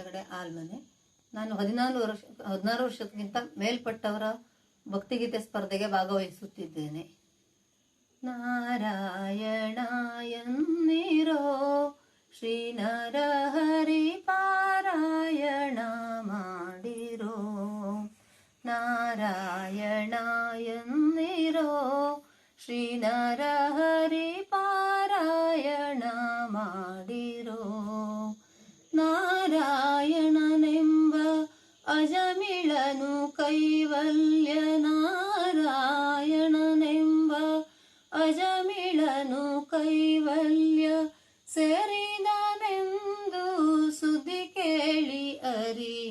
ಕೆಳಗಡೆ ಆಲ್ಮನೆ. ನಾನು ಹದಿನಾರು ವರ್ಷ, ಹದಿನಾರು ವರ್ಷಕ್ಕಿಂತ ಮೇಲ್ಪಟ್ಟವರ ಭಕ್ತಿಗೀತೆ ಸ್ಪರ್ಧೆಗೆ ಭಾಗವಹಿಸುತ್ತಿದ್ದೇನೆ. ನಾರಾಯಣಾಯನ್ನಿರೋ ಶ್ರೀ ನರಹರಿ ಪಾರಾಯಣ ಮಾಡಿರೋ. ನಾರಾಯಣಾಯನ್ನಿರೋ ಶ್ರೀ ನರಹರಿ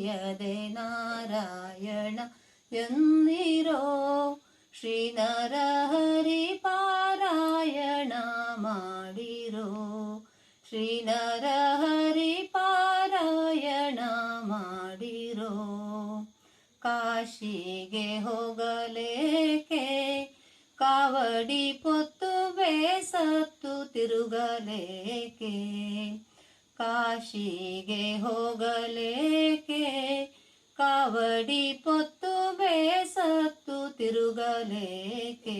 ಅರಿಯದೆ ನಾರಾಯಣ ಎಂದಿರೋ? ಶ್ರೀ ನರಹರಿ ಪಾರಾಯಣ ಮಾಡಿರೋ? ಶ್ರೀ ನರಹರಿ ಪಾರಾಯಣ ಮಾಡಿರೋ? ಕಾಶಿಗೆ ಹೋಗಲೇಕೆ? ಕಾವಡಿ ಪೊತ್ತು ಬೇಸತ್ತು ತಿರುಗಲೇಕೆ? ಕಾಶಿಗೆ ಹೋಗಲೇಕೆ? ಕಾವಡಿ ಪೊತ್ತು ಬೇಸತ್ತು ತಿರುಗಲೇಕೆ?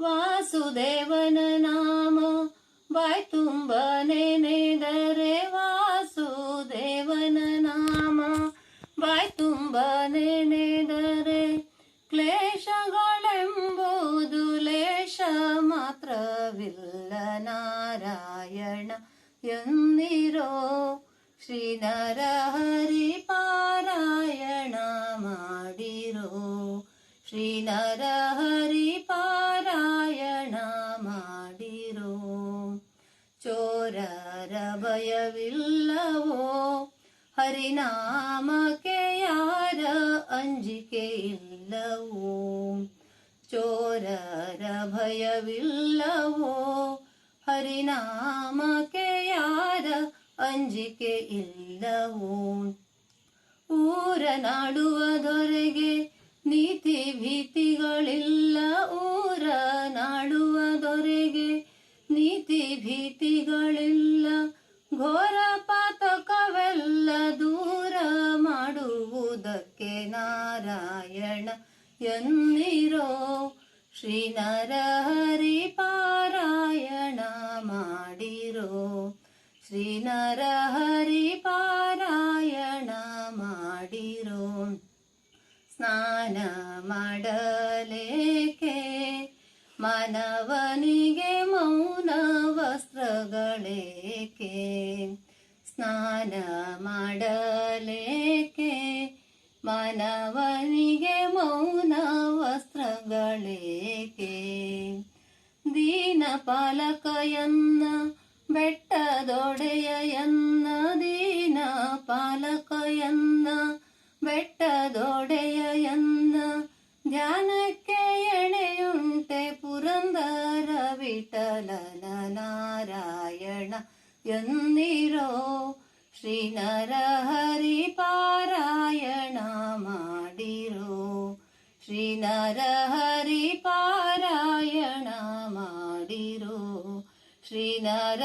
ವಾಸುದೇವನ ನಾಮ ಬಾಯ್ ತುಂಬ ನೆನೆದರೆ ವಾಸುದೇವನ ನಾಮ ಬಾಯ್ ತುಂಬ ನೆನೆದರೆ ಕ್ಲೇಶಗಳೆಂಬುದು ಲೇಷ ಮಾತ್ರವಿಲ್ಲ ನಾರಾಯಣ. ಎಂದಿರೋ ಶ್ರೀ ನರಹರಿ ಪಾರಾಯಣ ಮಾಡಿರೋ ಶ್ರೀ ನರಹರಿ ಪಾರಾಯಣ ಮಾಡಿರೋ ಚೋರರ ಭಯವಿಲ್ಲವೋ? ಹರಿನಾಮಕ್ಕೆ ಯಾರ ಅಂಜಿಕೆ ಇಲ್ಲವೋ? ಚೋರರ ಭಯವಿಲ್ಲವೋ? ಹರಿನಾಮಕ್ಕೆ ಅಂಜಿಕೆ ಇಲ್ಲವೋ? ಊರ ನಾಡುವ ದೊರೆಗೆ ನೀತಿ ಭೀತಿಗಳಿಲ್ಲ. ಊರ ನಾಡುವ ದೊರೆಗೆ ನೀತಿ ಭೀತಿಗಳಿಲ್ಲ. ಘೋರ ಪಾತಕವೆಲ್ಲ ದೂರ ಮಾಡುವುದಕ್ಕೆ ನಾರಾಯಣ ಎನ್ನಿರೋ? ಶ್ರೀ ನರಹರಿ ಪಾರಾಯಣ ಮಾಡಿರೋ? ಶ್ರೀ ನರಹರಿ ಪಾರಾಯಣ ಮಾಡಿರೋ ಸ್ನಾನ ಮಾಡಲೇಕೆ? ಮನವನಿಗೆ ಮೌನ ವಸ್ತ್ರಗಳೇಕೆ? ಸ್ನಾನ ಮಾಡಲೇಕೆ? ಮನವನಿಗೆ ಮೌನ ವಸ್ತ್ರಗಳೇಕೆ? ದೀನ ಪಾಲಕಯನ್ನ ಬೆಟ್ಟದೊಡೆಯನ್ನ ಧ್ಯಾನಕ್ಕೆ ಎಣೆಯುಂಟೆ ಪುರಂದರ ವಿಠಲನ ನಾರಾಯಣ ಎಂದಿರೋ ಶ್ರೀ ನರಹರಿ ಪಾರಾಯಣ ಮಾಡಿರೋ ಶ್ರೀ ನರಹರಿ ಪಾರಾಯಣ ಮಾಡಿರೋ ಶ್ರೀ ನರ